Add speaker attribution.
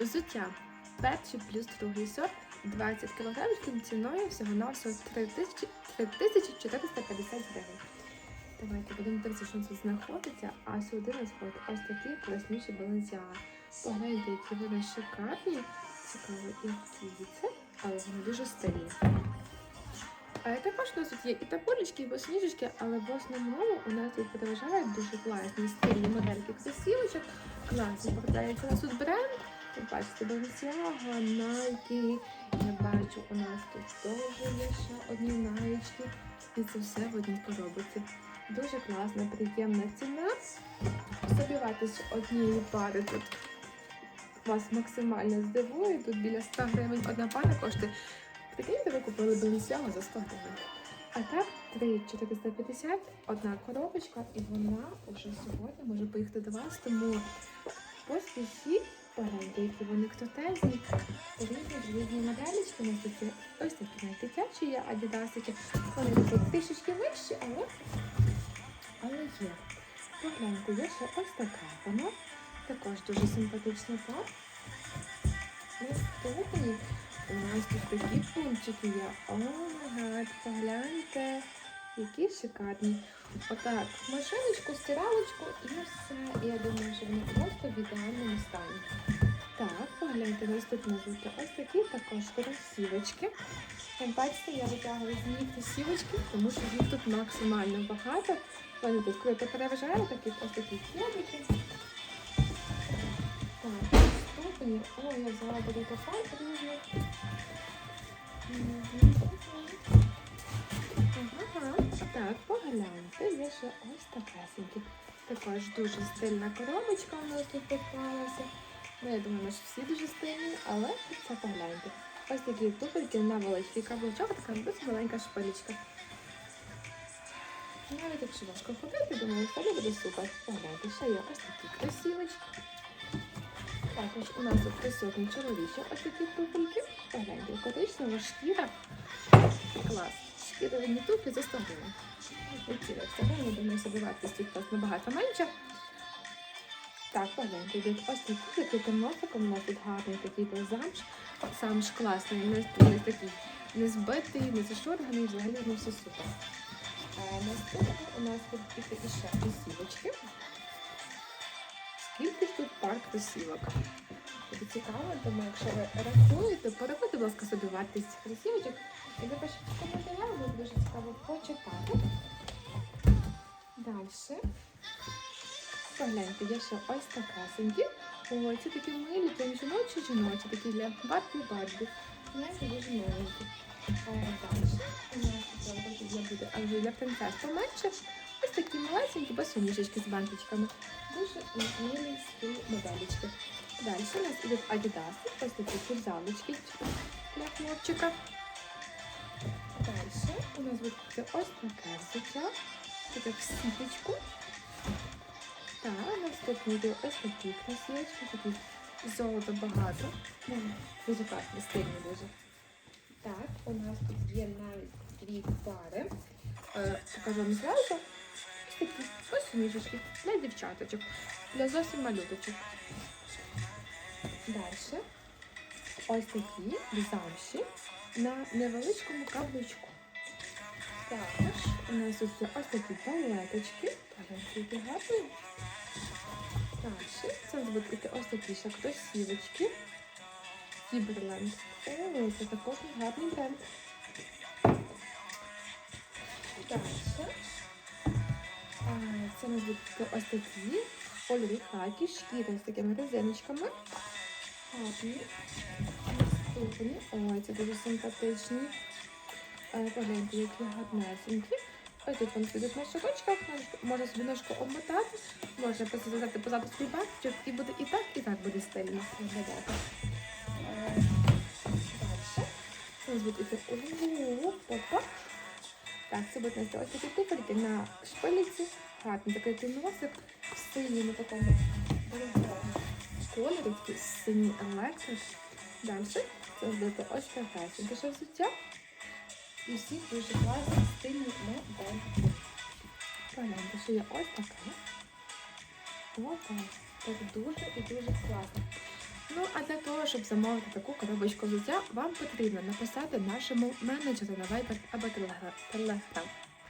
Speaker 1: Взуття. Перший плюс другий сорт 20 кг ціною всього на всього 3450 гривень. Давайте будемо дивитися, що тут знаходиться, а сюди нас входить ось такі класніші балансіага. Погляньте, які вони шикарні, цікаво, які це, але вони дуже стильні. А також у нас тут є і тапулечки, і босніжечки, але в основному у нас тут переважають дуже класні стильні модельки кросівочок. Класно попадається у нас тут бренд. Бачите, Balenciaga, Nike. Я бачу, у нас тут теж є ще одні наєчки. І це все в одній коробці. Дуже класна, приємна ціна. Собіватись однієї пари тут вас максимально здивує. Тут біля 100 гривень одна пара коштує. Прикиньте, ви купили Balenciaga за 100 гривень. А так 3,450, одна коробочка, і вона вже сьогодні може поїхати до вас, тому поспішіть, які вони крутезні. Різні різні моделічки, у нас ось такі навіть дитячі є адідасики. Вони тут трішечки вищі, але, але є. Погляньте, є ще ось така вона. Також дуже симпатична пар. Наступні у нас тут такі пунчики є. О гад, погляньте, які шикарні. Отак, машиночку, стиралочку і все. В ідеальному стані. Так, погляньте, наступне жовте. Ось такі також кросівочки. Як бачите, я витягую з них кросівочки, тому що їх тут максимально багато. Вони тут круто переважають, таких ось такі кєбики. Так, наступні. О, я взяла буду попал різних. Ага, так, погляньте, є ще ось такесенькі. Також дуже стильна коробочка у нас тут попалася. Ну, я думаю, що всі дуже стильні, але це погляньте. Ось такі туфельки на величкий каблучок, така досить маленька шпилечка. Навіть якщо важко ходити, думаю, що буде супер. Погляньте, ще є ось такі красивочки. Також у нас тут присутні чоловічі ось такі туфельки. Погляньте, коричнева шкіра. Клас. Шкіряні туфлі за 100 гривень. Які я думаю, собі вартість тут просто набагато менше. Так, погляньте, йдуть ось такі, які темносиком, у тут гарний такий замш. Сам ж класний, не, не такий не збитий, не зашорганий, взагалі ну все супер. А наступне у нас тут і такі ще кросівочки. Скільки ж тут пар кросівок? Цікаво, тому якщо ви рахуєте, порахуйте, будь ласка, собі вартість кросівочок і напишіть в коментарях, буде дуже цікаво почитати. Далі. Погляньте, є ще ось такасенькі. Ой, це такі милі, прям жіночі жіночі, такі для Барбі Барбі. Знаєте, дуже миленькі. Далі. У нас буде, а вже для принцес поменше. Ось такі малесенькі босоніжечки з бантичками. Дуже милі стиль моделічки. Далі у нас ідуть адідаси, ось такі футзалочки для хлопчика. Далі у нас буде ось таке взуття, таке в сіточку. Так, наступний йде ось такі красивочки, такі золото багато. Ну, Дуже класні, стильні дуже. Так, у нас тут є навіть дві пари. Е, покажу вам зразу. Ось такі ось ніжечки для дівчаточок, для зовсім малюточок. Далі. Ось такі замші на невеличкому каблучку. Також у нас ось такі палеточки. Погляньте, гарні. Далі це такі ось такі ще кросівочки. Кіберленд. Це також гарний бренд. Далі. Це нас будуть ось такі кольорові хаки, шкіри з такими резиночками. Гарні. Наступні. Ой, це дуже симпатичні. Е, Погляньте, які гарнесенькі. Ось тут вони сидять на широчках, можна собі ножку обмотати, можна посадити позаду свій бачок і буде і так, і так буде стильно виглядати. Е, Далі. У нас буде іти опа. Так, це будуть нести ось такі туфельки на шпиліці. Гарний такий носик в синьому такому дорогому кольорі, такий синій електрик. Далі це буде ось таке. Дуже взуття. І всі дуже класні, стильні модельки. Погляньте, що є ось така. Опа, так дуже і дуже класно. Ну, А для того, щоб замовити таку коробочку взуття, вам потрібно написати нашому менеджеру на Viber або Telegram.